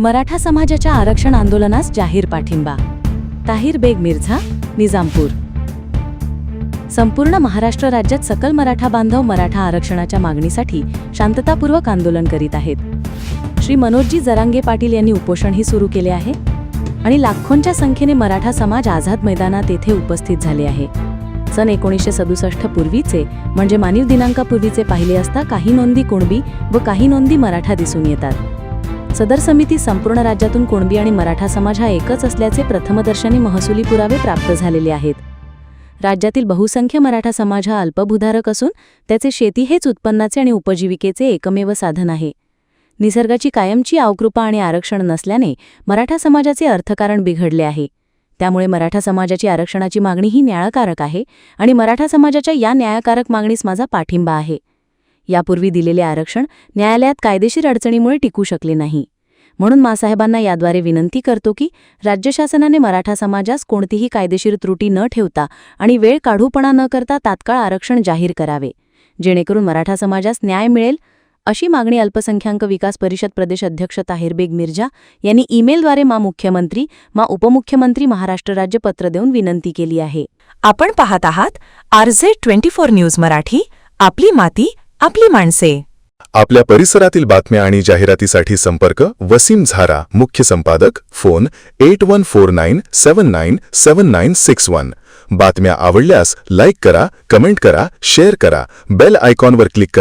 मराठा समाजाच्या आरक्षण आंदोलनास जाहीर पाठिंबा. ताहिर बेग मिर्झा निजामपूर. संपूर्ण महाराष्ट्र राज्यात सकल मराठा बांधव मराठा आरक्षणाच्या मागणीसाठी शांततापूर्वक आंदोलन करीत आहेत. श्री मनोजजी जरांगे पाटील यांनी उपोषणही सुरू केले आहे आणि लाखोंच्या संख्येने मराठा समाज आझाद मैदानात येथे उपस्थित झाले आहे. सन एकोणीसशे सदुसष्ट पूर्वीचे म्हणजे मानव दिनांकापूर्वीचे पाहिले असता काही नोंदी कुणबी व काही नोंदी मराठा दिसून येतात. सदर समिती संपूर्ण राज्यातून कुणबी आणि मराठा समाज हा एकच असल्याचे प्रथमदर्शनी महसुली पुरावे प्राप्त झालेले आहेत. राज्यातील बहुसंख्य मराठा समाज हा अल्पभूधारक असून त्याचे शेती हेच उत्पन्नाचे आणि उपजीविकेचे एकमेव साधन आहे. निसर्गाची कायमची आवकृपा आणि आरक्षण नसल्याने मराठा समाजाचे अर्थकारण बिघडले आहे. त्यामुळे मराठा समाजाची आरक्षणाची मागणी ही न्यायकारक आहे आणि मराठा समाजाच्या या न्यायकारक मागणीस माझा पाठिंबा आहे. यापूर्वी दिलेले आरक्षण न्यायालयात कायदेशीर अडचणीमुळे टिकू शकले नाही. म्हणून मासाहेबांना याद्वारे विनंती करतो की राज्य शासनाने मराठा समाजास कोणतीही कायदेशीर त्रुटी न ठेवता आणि वेळ काढूपणा न करता तात्काळ आरक्षण जाहीर करावे. जेणेकरून मराठा समाजास न्याय मिळेल अशी मागणी अल्पसंख्याक विकास परिषद प्रदेश अध्यक्ष ताहिर बेग यांनी ईमेलद्वारे मा मुख्यमंत्री मा उपमुख्यमंत्री महाराष्ट्र राज्य पत्र देऊन विनंती केली आहे. आपण पाहत आहात RJ twenty four news Marathi आपली माती आपली माणसे. आपल्या परिसरातील बातम्या आणि जाहिरातीसाठी संपर्क वसीम झारा मुख्य संपादक phone eight one four nine seven nine seven nine six one. बातम्या आवडल्यास लाईक करा कमेंट करा शेअर करा बेल आयकॉनवर क्लिक करा.